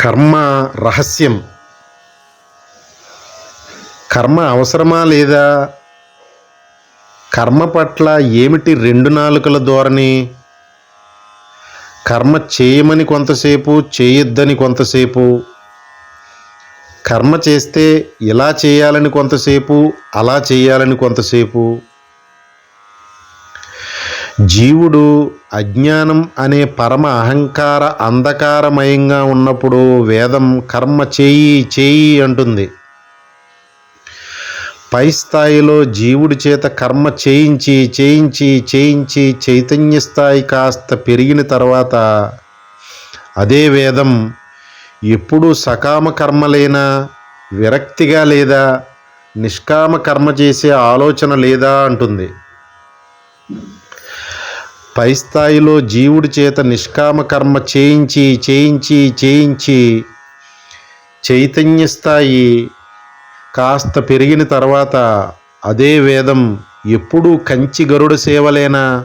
కర్మ రహస్యం. కర్మ అవసరమా లేదా? కర్మ పట్ల ఏమిటి రెండు నాలుకల ధోరణి? కర్మ చేయమని కొంతసేపు చేయొద్దని కొంతసేపు. కర్మ చేస్తే ఇలా చేయాలని కొంతసేపు అలా చేయాలని కొంతసేపు. జీవుడు అజ్ఞానం అనే పరమ అహంకార అంధకారమయంగా ఉన్నప్పుడు వేదం కర్మ చేయి చేయి అంటుంది. పై స్థాయిలో జీవుడి చేత కర్మ చేయించి చేయించి చేయించి చైతన్య స్థాయి కాస్త పెరిగిన తర్వాత అదే వేదం ఎప్పుడూ సకామ కర్మలేనా విరక్తిగా లేదా నిష్కామ కర్మ చేసే ఆలోచన లేదా అంటుంది. పై స్థాయిలో జీవుడి చేత నిష్కామ కర్మ చేయించి చేయించి చేయించి చైతన్య స్థాయి కాస్త పెరిగిన తర్వాత అదే వేదం ఎప్పుడూ కంచి గరుడ సేవలేనా?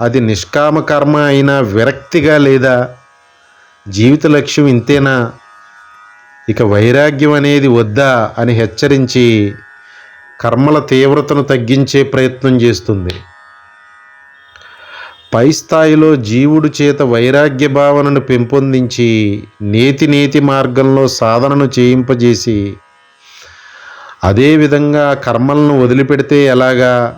అది నిష్కామ కర్మ అయినా విరక్తిగా లేదా? జీవిత లక్ష్యం ఇంతేనా? ఇక వైరాగ్యం అనేది వద్దా అని హెచ్చరించి కర్మల తీవ్రతను తగ్గించే ప్రయత్నం చేస్తుంది. పై స్థాయిలో జీవుడు చేత వైరాగ్య భావనను పెంపొందించి నేతి నేతి మార్గంలో సాధనను చేయింపజేసి అదేవిధంగా కర్మలను వదిలిపెడితే ఎలాగా?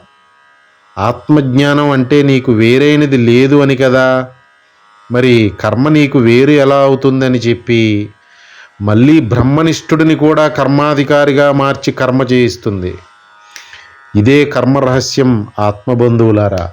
ఆత్మజ్ఞానం అంటే నీకు వేరైనది లేదు అని కదా? మరి కర్మ నీకు వేరు ఎలా అవుతుందని చెప్పి మళ్ళీ బ్రహ్మనిష్ఠుడిని కూడా కర్మాధికారిగా మార్చి కర్మ చేయిస్తుంది. ఇదే కర్మ రహస్యం ఆత్మబంధువులారా.